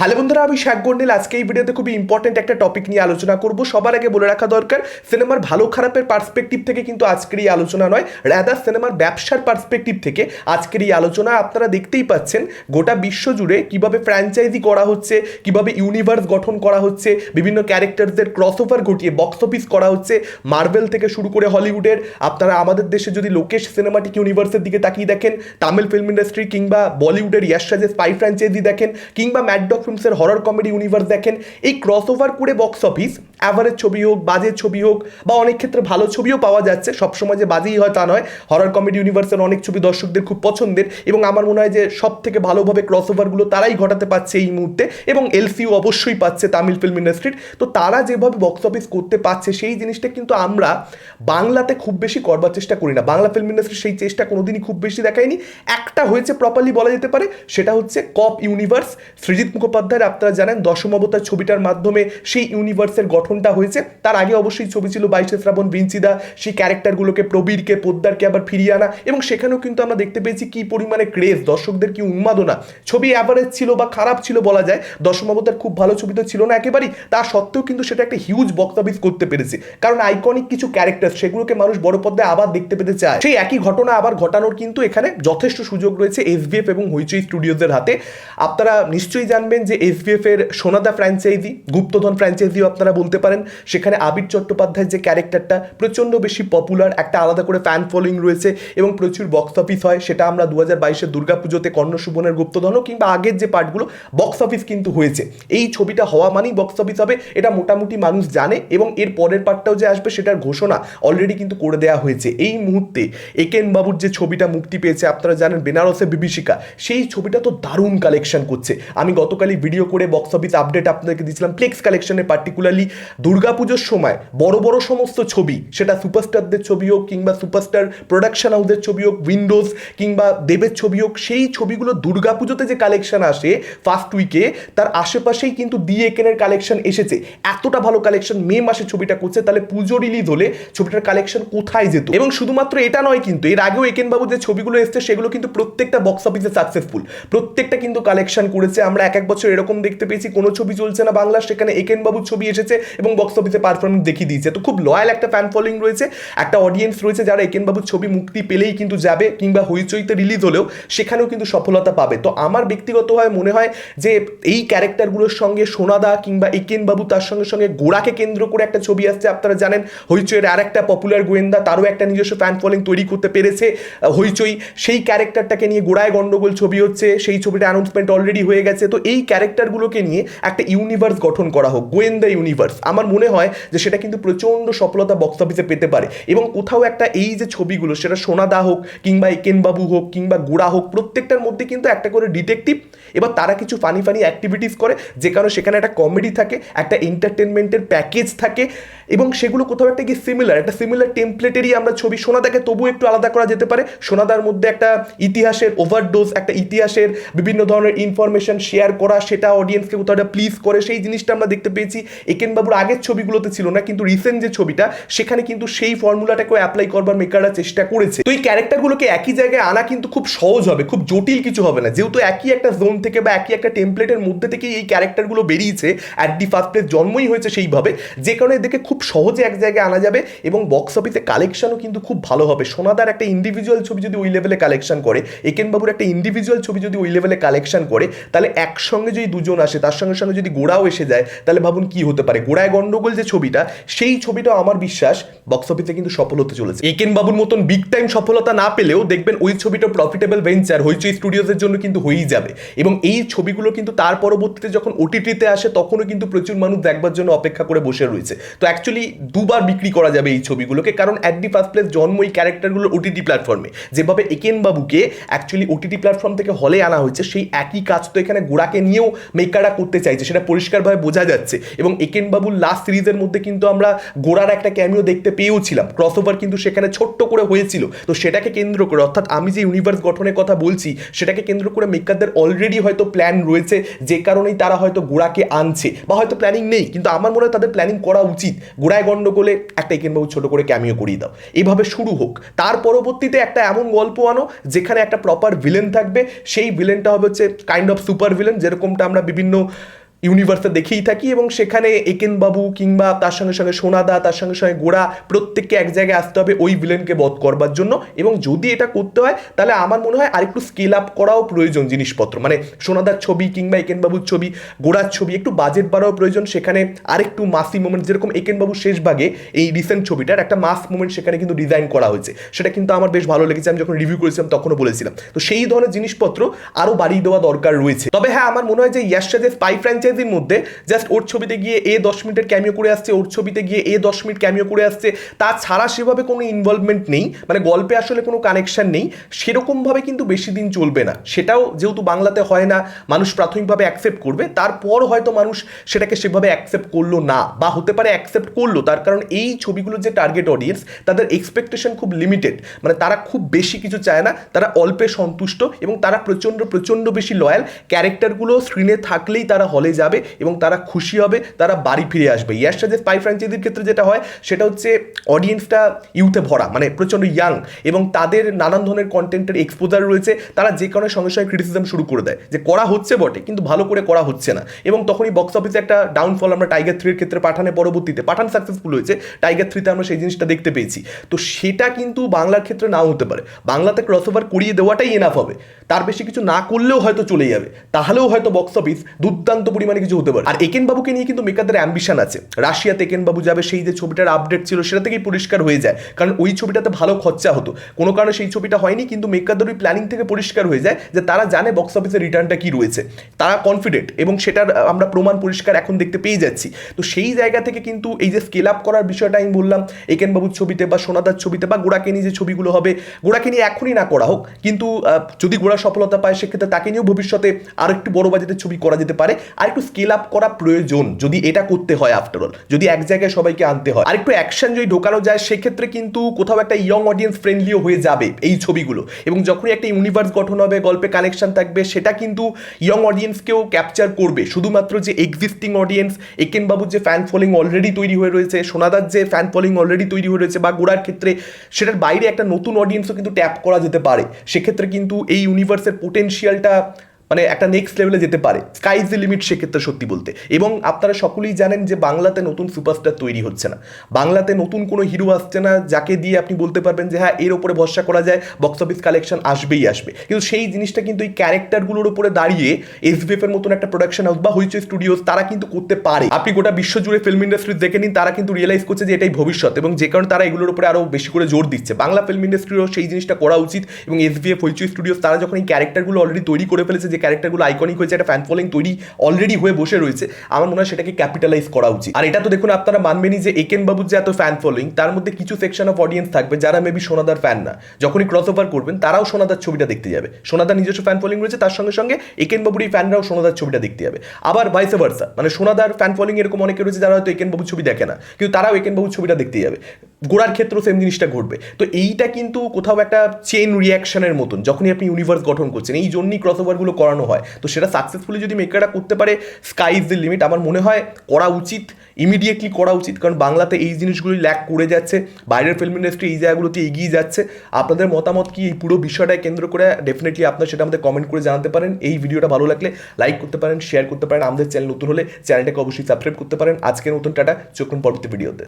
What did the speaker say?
Hello বন্ধুরা, আমি শেখ গন্ডেল। আজকে এই ভিডিওতে খুবই ইম্পর্টেন্ট একটা টপিক নিয়ে আলোচনা করব। সবার আগে বলে রাখা দরকার, সিনেমার ভালো খারাপের পার্সপেক্টিভ থেকে কিন্তু আজকের এই আলোচনা নয় রাদার সিনেমার ব্যবসার পার্সপেক্টিভ থেকে আজকের এই আলোচনা আপনারা দেখতেই পাচ্ছেন, গোটা বিশ্ব জুড়ে কীভাবে ফ্র্যাঞ্চাইজি করা হচ্ছে, কীভাবে ইউনিভার্স গঠন করা হচ্ছে, বিভিন্ন ক্যারেক্টারদের ক্রস ওভার ঘটিয়ে বক্স অফিস করা হচ্ছে মার্বেল থেকে শুরু করে হলিউডের। আপনারা আমাদের দেশে যদি লোকেশ সিনেমাটিক ইউনিভার্সের দিকে তাকিয়ে দেখেন, তামিল ফিল্ম ইন্ডাস্ট্রি কিংবা বলিউডের ইয়াশরাজের স্পাই ফ্র্যাঞ্চাইজি দেখেন, কিংবা ম্যাডডক ফিল্মসের হরর কমেডি ইউনিভার্স দেখেন, এই ক্রস ওভার করে বক্স অফিস অ্যাভারেজ ছবি হোক, বাজে ছবি হোক, বা অনেক ক্ষেত্রে ভালো ছবিও পাওয়া যাচ্ছে, সবসময় যে বাজেই হয় তা নয়। হরর কমেডি ইউনিভার্সের অনেক ছবি দর্শকদের খুব পছন্দের, এবং আমার মনে হয় যে সব থেকে ভালোভাবে ক্রস ওভারগুলো তারাই ঘটাতে পারছে এই মুহূর্তে, এবং এলসিউ অবশ্যই পাচ্ছে তামিল ফিল্ম ইন্ডাস্ট্রির তো তারা যেভাবে বক্স অফিস করতে পারছে, সেই জিনিসটা কিন্তু আমরা বাংলাতে খুব বেশি করবার চেষ্টা করি না। বাংলা ফিল্ম ইন্ডাস্ট্রি সেই চেষ্টা কোনোদিনই খুব বেশি দেখায়নি। একটা হয়েছে প্রপারলি বলা যেতে পারে, সেটা হচ্ছে কপ ইউনিভার্স সৃজিৎ মুখোপাধ্যায়ের, আপনারা জানেন, দশম অবতার ছবিটার মাধ্যমে সেই ইউনিভার্সের গঠনটা হয়েছে। তার আগে অবশ্যই ছবি ছিল বাইশে শ্রাবণ বিঞ্চিদা সেই ক্যারেক্টারগুলোকে প্রবীরকে, পোদ্দারকে আবার ফিরিয়ে আনা এবং সেখানেও কিন্তু আমরা দেখতে পেয়েছি কি পরিমাণে ক্রেজ দর্শকদের কি উন্মাদনা। ছবি অ্যাভারেজ ছিল বা খারাপ ছিল বলা যায়, দশম অবতার খুব ভালো ছবি তো ছিল না একেবারেই, তা সত্ত্বেও কিন্তু সেটা একটা হিউজ বক্স অফিস করতে পেরেছে। কারণ আইকনিক কিছু ক্যারেক্টার সেগুলোকে মানুষ বড় পর্দায় আবার দেখতে পেতে চায়। সেই একই ঘটনা আবার ঘটানোর কিন্তু এখানে যথেষ্ট সুযোগ রয়েছে এসবিএফ এবং হইচই স্টুডিওজের হাতে। আপনারা নিশ্চয়ই জানবেন যে এসবিএফ এর সোনাদা ফ্র্যাঞ্চাইজি গুপ্তধন ফ্র্যাঞ্চাইজিও আপনারা বলতে পারেন। সেখানে আবির চট্টোপাধ্যায়ের যে ক্যারেক্টারটা প্রচণ্ড বেশি পপুলার একটা আলাদা করে ফ্যান ফলোয়িং রয়েছে এবং প্রচুর বক্স অফিস হয়। সেটা আমরা দু হাজার বাইশের দুর্গাপুজোতে কর্ণ সুবনের গুপ্তধনও কিংবা আগের যে পার্টগুলো বক্স অফিস কিন্তু হয়েছে। এই ছবিটা হওয়া মানেই বক্স অফিস হবে, এটা মোটামুটি মানুষ জানে এবং এর পরের পার্টটাও যে আসবে সেটার ঘোষণা অলরেডি কিন্তু করে দেওয়া হয়েছে। এই মুহূর্তে একেন বাবুর যে ছবিটা মুক্তি পেয়েছে, আপনারা জানেন, বেনারসে বিভীষিকা। সেই ছবিটা তো দারুণ কালেকশন করছে। আমি গতকালই ভিডিও করে বক্স অফিস আপডেট আপনাদেরকে দিয়েছিলাম। ফ্লেক্স কালেকশনে পার্টিকুলারলি দুর্গাপুজোর সময় বড় বড় সমস্ত ছবি, সেটা সুপারস্টারদের ছবি হোক কিংবা সুপারস্টার প্রোডাকশন হাউসের ছবি হোক উইন্ডোজ কিংবা দেবের ছবি হোক, সেই ছবিগুলো দুর্গাপুজোতে যে কালেকশন আসে ফার্স্ট উইকে তার আশেপাশেই কিন্তু দি একেনের কালেকশন এসেছে। এতটা ভালো কালেকশন মে মাসে ছবিটা করছে, তাহলে পুজো রিলিজ হলে ছবিটার কালেকশন কোথায় যেত? এবং শুধুমাত্র এটা নয় কিন্তু, এর আগেও একেনবাবু যে ছবিগুলো এসছে, সেগুলো কিন্তু প্রত্যেকটা বক্স অফিসে সাকসেসফুল প্রত্যেকটা কিন্তু কালেকশন করেছে, আমরা এক এক বছর এরকম দেখতে পেয়েছি। কোনো ছবি চলছে না বাংলা সেখানে একেন বাবুর ছবি এসেছে এবং বক্স অফিসে পারফরমেন্স দেখিয়ে দিয়েছে। তো খুব লয়াল একটা ফ্যান ফলোয়িং রয়েছে, একটা অডিয়েন্স রয়েছে যারা একেন বাবুর ছবি মুক্তি পেলেই কিন্তু যাবে কিংবা হইচইতে রিলিজ হলেও সেখানেও কিন্তু সফলতা পাবে। তো আমার ব্যক্তিগতভাবে মনে হয় যে এই ক্যারেক্টারগুলোর সঙ্গে সোনাদা কিংবা একেন বাবু তার সঙ্গে সঙ্গে গোড়াকে কেন্দ্র করে একটা ছবি আসছে। আপনারা জানেন, হইচইয়ের আর একটা পপুলার গোয়েন্দা, তারও একটা নিজস্ব ফ্যান ফলোয়িং তৈরি করতে পেরেছে হইচই। সেই ক্যারেক্টারটাকে নিয়ে গোড়ায় গন্ডগোল ছবি হচ্ছে, সেই ছবিটা অ্যানাউন্সমেন্ট অলরেডি হয়ে গেছে। তো এই ক্যারেক্টারগুলোকে নিয়ে একটা ইউনিভার্স গঠন করা হোক গোয়েন্দা ইউনিভার্স আমার মনে হয় যে সেটা কিন্তু প্রচণ্ড সফলতা বক্স অফিসে পেতে পারে। এবং কোথাও একটা এই যে ছবিগুলো, সেটা সোনাদা হোক কিংবা একেনবাবু হোক কিংবা গোড়া হোক, প্রত্যেকটার মধ্যে কিন্তু একটা করে ডিটেকটিভ এবার তারা কিছু ফানি ফানি অ্যাক্টিভিটিস করে, যে কারণে সেখানে একটা কমেডি থাকে, একটা এন্টারটেনমেন্টের প্যাকেজ থাকে, এবং সেগুলো কোথাও একটা কি সিমিলার একটা সিমিলার টেমপ্লেটেরই আমরা ছবি। সোনাদাকে তবু একটু আলাদা করা যেতে পারে। সোনাদার মধ্যে একটা ইতিহাসের ওভারডোজ একটা ইতিহাসের বিভিন্ন ধরনের ইনফরমেশন শেয়ার করা সেটা অডিয়েন্সকে কোথাও একটা প্লিজ করে, সেই জিনিসটা আমরা দেখতে পেয়েছি। একেন বাবুর আগের ছবিগুলোতে ছিল না, কিন্তু রিসেন্ট যে ছবিটা, সেখানে কিন্তু সেই ফর্মুলাটাকে অ্যাপ্লাই করবার মেকাররা চেষ্টা করেছে। তো এই ক্যারেক্টারগুলোকে একই জায়গায় আনা কিন্তু খুব সহজ হবে, খুব জটিল কিছু হবে না। যেহেতু একই একটা জোন থেকে বা একই একটা টেমপ্লেটের মধ্যে থেকেই এই ক্যারেক্টারগুলো বেরিয়েছে অ্যাট দি ফার্স্ট প্লেস জন্মই হয়েছে সেইভাবে, যে কারণে এদেরকে খুব সহজে এক জায়গায় আনা যাবে এবং বক্স অফিসে কালেকশনও কিন্তু খুব ভালো হবে। সোনাদার একটা ইন্ডিভিজুয়াল ছবি যদি ওই লেভেলে কালেকশন করে, একেন বাবুর একটা ইন্ডিভিজুয়াল ছবি যদি ওই লেভেলে কালেকশন করে, তাহলে একসঙ্গে যদি দুজন আসে, তার সঙ্গে সঙ্গে যদি গোড়াও এসে যায়, তাহলে ভাবুন কি হতে পারে? গোড়ায় গন্ডগোল যে ছবিটা, সেই ছবিটাও আমার বিশ্বাস বক্স অফিসে কিন্তু সফল হতে চলেছে। একেন বাবুর মতন বিগ টাইম সফলতা না পেলেও দেখবেন ওই ছবিটা প্রফিটেবল ভেঞ্চার হইচই স্টুডিওজের জন্য কিন্তু হয়েই যাবে। এবং এই ছবিগুলো কিন্তু তার পরবর্তীতে যখন ওটিটিতে আসে, তখনও কিন্তু প্রচুর মানুষ দেখবার জন্য অপেক্ষা করে বসে রয়েছে। তো অ্যাকচুয়ালি দুবার বিক্রি করা যাবে এই ছবিগুলোকে, কারণ অ্যাট দি ফার্স্ট প্লেস জন্ম এই ক্যারেক্টারগুলো ওটিটি প্ল্যাটফর্মে যেভাবে একেন বাবুকে অ্যাকচুয়ালি ওটিটি প্ল্যাটফর্ম থেকে হলে আনা হয়েছে, সেই একই কাজ তো এখানে গোড়াকে নিয়েও মেকাররা করতে চাইছে, সেটা পরিষ্কারভাবে বোঝা যাচ্ছে। এবং একেন বাবুর লাস্ট সিরিজের মধ্যে কিন্তু আমরা গোড়ার একটা ক্যামিও দেখতে পেয়েওছিলাম। ক্রস ওভার কিন্তু সেখানে ছোট্ট করে হয়েছিল। তো সেটাকে কেন্দ্র করে, অর্থাৎ আমি যে ইউনিভার্স গঠনের কথা বলছি, সেটাকে কেন্দ্র করে মেকারদের অলরেডি হয়তো প্ল্যান রয়েছে, যে কারণেই তারা হয়তো গোড়াকে আনছে, বা হয়তো প্ল্যানিং নেই, কিন্তু আমার মনে হয় তাদের প্ল্যানিং করা উচিত। গোড়ায় গন্ডগোলে একটা একেনবাবু ছোট করে ক্যামিও করিয়ে দাও। এভাবে শুরু হোক। তার পরবর্তীতে একটা এমন গল্প আনো, যেখানে একটা প্রপার ভিলেন থাকবে। সেই ভিলেনটা হবে হচ্ছে কাইন্ড অফ সুপার ভিলেন যেরকম যেরকমটা আমরা বিভিন্ন ইউনিভার্সে দেখেই থাকি এবং সেখানে একেন বাবু কিংবা তার সঙ্গে সঙ্গে সোনাদা, তার সঙ্গে সঙ্গে গোড়া প্রত্যেককে এক জায়গায় আসতে হবে ওই ভিলেনকে বধ করবার জন্য। এবং যদি এটা করতে হয়, তাহলে আমার মনে হয় আরেকটু স্কেল আপ করাও প্রয়োজন জিনিসপত্র। মানে সোনাদার ছবি কিংবা একেন বাবুর ছবি গোড়ার ছবি, একটু বাজেট বাড়াও প্রয়োজন। সেখানে আরেকটু মাসি মোমেন্ট যেরকম একেন বাবু শেষ ভাগে এই রিসেন্ট ছবিটার একটা মাস মোমেন্ট সেখানে কিন্তু ডিজাইন করা হয়েছে। সেটা কিন্তু আমার বেশ ভালো লেগেছে, আমি যখন রিভিউ করেছিলাম তখনও বলেছিলাম। তো সেই ধরনের জিনিসপত্র আরও বাড়িয়ে দেওয়া দরকার রয়েছে। তবে হ্যাঁ আমার মনে হয় যে ইয়াশা যে স্পাই ফ্র্যাঞ্চাইজির মধ্যে জাস্ট ওর ছবিতে গিয়ে এ দশ মিনিটের ক্যামিও করে আসছে, ওর ছবিতে গিয়ে এ দশ মিনিট ক্যামিও করে আসছে। তাছাড়া সেভাবে কোনো ইনভলভমেন্ট নেই মানে গল্পে আসলে কোনো কানেকশন নেই, সেরকমভাবে কিন্তু বেশি দিন চলবে না। সেটাও যেহেতু বাংলাতে হয় না, মানুষ প্রাথমিকভাবে অ্যাকসেপ্ট করবে তারপর হয়তো মানুষ সেটাকে সেভাবে অ্যাকসেপ্ট করল না, বা হতে পারে অ্যাকসেপ্ট করল, তার কারণ এই ছবিগুলোর যে টার্গেট অডিয়েন্স তাদের এক্সপেকটেশন খুব লিমিটেড মানে তারা খুব বেশি কিছু চায় না, তারা অল্পে সন্তুষ্ট এবং তারা প্রচণ্ড প্রচণ্ড বেশি লয়াল ক্যারেক্টারগুলো স্ক্রিনে থাকলেই তারা হলে যাবে এবং তারা খুশি হবে, তারা বাড়ি ফিরে আসবে। ইয়ার সাথে স্পাই ফ্র্যাঞ্চাইজির ক্ষেত্রে যেটা হয়, সেটা হচ্ছে অডিয়েন্সটা ইউথে ভরা মানে প্রচণ্ড ইয়াং এবং তাদের নানান ধরনের কন্টেন্টের এক্সপোজার রয়েছে, তারা যে কারণে সঙ্গে সঙ্গে ক্রিটিসিজম শুরু করে দেয় যে করা হচ্ছে বটে, কিন্তু ভালো করে করা হচ্ছে না। এবং তখনই বক্স অফিসে একটা ডাউনফল আমরা টাইগার থ্রির ক্ষেত্রে পাঠানের পরবর্তীতে, পাঠান সাকসেসফুল হয়েছে টাইগার থ্রিতে আমরা সেই জিনিসটা দেখতে পেয়েছি। তো সেটা কিন্তু বাংলার ক্ষেত্রে নাও হতে পারে। বাংলাতে ক্রস ওভার করিয়ে দেওয়াটাই এনাফ হবে। তার বেশি কিছু না করলেও হয়তো চলে যাবে। তাহলেও হয়তো বক্স অফিস দুর্দান্ত পরিমাণে কিছু হতে পারে। আর একেন বাবুকে নিয়ে কিন্তু মেকারদের অ্যাম্বিশন আছে। রাশিয়াতে একেন বাবু যাবে, সেই যে ছবিটার আপডেট ছিল, সেটা থেকেই পরিষ্কার হয়ে যায়। কারণ ওই ছবিটাতে ভালো খরচা হতো। কোনো কারণে সেই ছবিটা হয়নি, কিন্তু মেকারদের ওই প্ল্যানিং থেকে পরিষ্কার হয়ে যায় যে তারা জানে বক্স অফিসের রিটার্নটা কি রয়েছে। তারা কনফিডেন্ট এবং সেটার আমরা প্রমাণ পরিষ্কার এখন দেখতে পেয়ে যাচ্ছি। তো সেই জায়গা থেকে কিন্তু এই যে স্কেল আপ করার বিষয়টা আমি বললাম একেন বাবুর ছবিতে বা সোনাদার ছবিতে বা গোড়াকে নিয়ে যে ছবিগুলো হবে গোড়াকে নিয়ে এখনই না করা হোক। কিন্তু যদি গোড়া সফলতা পায়, সেক্ষেত্রে তাকে নিয়েও ভবিষ্যতে আর একটু বড় বাজেটের ছবি করা যেতে পারে। আর একটু স্কেল আপ করা প্রয়োজন যদি এটা করতে হয় আফটার অল যদি এক জায়গায় সবাইকে আনতে হয়। আর একটু অ্যাকশন যদি ঢোকানো যায়, সেক্ষেত্রে কিন্তু কোথাও একটা ইয়ং অডিয়েন্স ফ্রেন্ডলিও হয়ে যাবে এই ছবিগুলো। এবং যখনই একটা ইউনিভার্স গঠন হবে, গল্পে কানেকশন থাকবে, সেটা কিন্তু ইয়ং অডিয়েন্সকেও ক্যাপচার করবে। শুধুমাত্র যে এক্সিস্টিং অডিয়েন্স একেন বাবুর যে ফ্যান ফলোইং অলরেডি তৈরি হয়ে রয়েছে, সোনাদার যে ফ্যান ফলোইং অলরেডি তৈরি হয়ে রয়েছে বা গোড়ার ক্ষেত্রে, সেটার বাইরে একটা নতুন অডিয়েন্সও কিন্তু ট্যাপ করা যেতে পারে। সেক্ষেত্রে কিন্তু এই ইউনিভার্সের পোটেনশিয়ালটা মানে একটা নেক্সট লেভেলে যেতে পারে। স্কাই ইজ দ্য লিমিট সেক্ষেত্রে সত্যি বলতে। এবং আপনারা সকলেই জানেন যে বাংলাতে নতুন সুপারস্টার তৈরি হচ্ছে না। বাংলাতে নতুন কোনো হিরো আসছে না, যাকে দিয়ে আপনি বলতে পারবেন যে হ্যাঁ এর ওপরে ভরসা করা যায় বক্স অফিস কালেকশন আসবেই আসবে। কিন্তু সেই জিনিসটা কিন্তু এই ক্যারেক্টারগুলোর উপরে দাঁড়িয়ে এসবিএফ এর মতন একটা প্রোডাকশন হাউস বা হইচই স্টুডিওস তারা কিন্তু করতে পারে। আপনি গোটা বিশ্ব জুড়ে ফিল্ম ইন্ডাস্ট্রি দেখে নিন, তারা কিন্তু রিয়েলাইজ করছে যে এটাই ভবিষ্যৎ এবং যে কারণে তারা এগুলোর উপরে আরও বেশি করে জোর দিচ্ছে। বাংলা ফিল্ম ইন্ডাস্ট্রিরও সেই জিনিসটা করা উচিত এবং এসবিএফ হইচই স্টুডিওস তারা যখন এই ক্যারেক্টারগুলো অলরেডি তৈরি করে ফেলেছে, যে ক্যারেক্টারগুলো আইকনিক হয়েছে, একটা ফ্যান ফলোইং তৈরি অলরেডি হয়ে বসে রয়েছে, আমার মনে হয় সেটাকে ক্যাপিটালাইজ করা উচিত। আর এটা তো দেখুন, আপনারা মানবেনই যে একেন বাবুর যে এত ফ্যান ফলোইং তার মধ্যে কিছু সেকশন অফ অডিয়েন্স থাকবে যারা মেবি সোনাদার ফ্যান না। যখনই ক্রস ওভার করবেন, তারাও সোনাদার ছবিটা দেখতে যাবে। সোনাদার নিজস্ব ফ্যান ফলোইং রয়েছে, তার সঙ্গে সঙ্গে একেন বাবুর এই ফ্যানরাও সোনাদার ছবিটা দেখতে যাবে। আবার ভাইসে ভার্সা মানে সোনাদার ফ্যান ফলোইং এরকম অনেকে রয়েছে, যারা হয়তো একেন বাবুর ছবি দেখে না, কিন্তু তারাও একেন বাবুর ছবিটা দেখতে যাবে। গোড়ার ক্ষেত্রেও সেম জিনিসটা ঘটবে। তো এইটা কিন্তু কোথাও একটা চেন রিয়াকশনের মতন, যখনই আপনি ইউনিভার্স গঠন করছেন, এই জন্যই ক্রস ওভারগুলো করানো হয়। তো সেটা সাকসেসফুলি যদি মেকাররা করতে পারে স্কাই ইজ দ্য লিমিট আমার মনে হয় করা উচিত ইমিডিয়েটলি করা উচিত। কারণ বাংলাতে এই জিনিসগুলি ল্যাক করে যাচ্ছে, বাইরের ফিল্ম ইন্ডাস্ট্রি এই জায়গাগুলোতে এগিয়ে যাচ্ছে। আপনাদের মতামত কি? এই পুরো বিষয়টাকে কেন্দ্র করে ডেফিনেটলি আপনারা সেটা আমাদের কমেন্ট করে জানাতে পারেন। এই ভিডিওটা ভালো লাগলে লাইক করতে পারেন শেয়ার করতে পারেন। আমাদের চ্যানেল নতুন হলে চ্যানেলটাকে অবশ্যই সাবস্ক্রাইব করতে পারেন। আজকের নতুন টাটা, চোখ পরবর্তী ভিডিওতে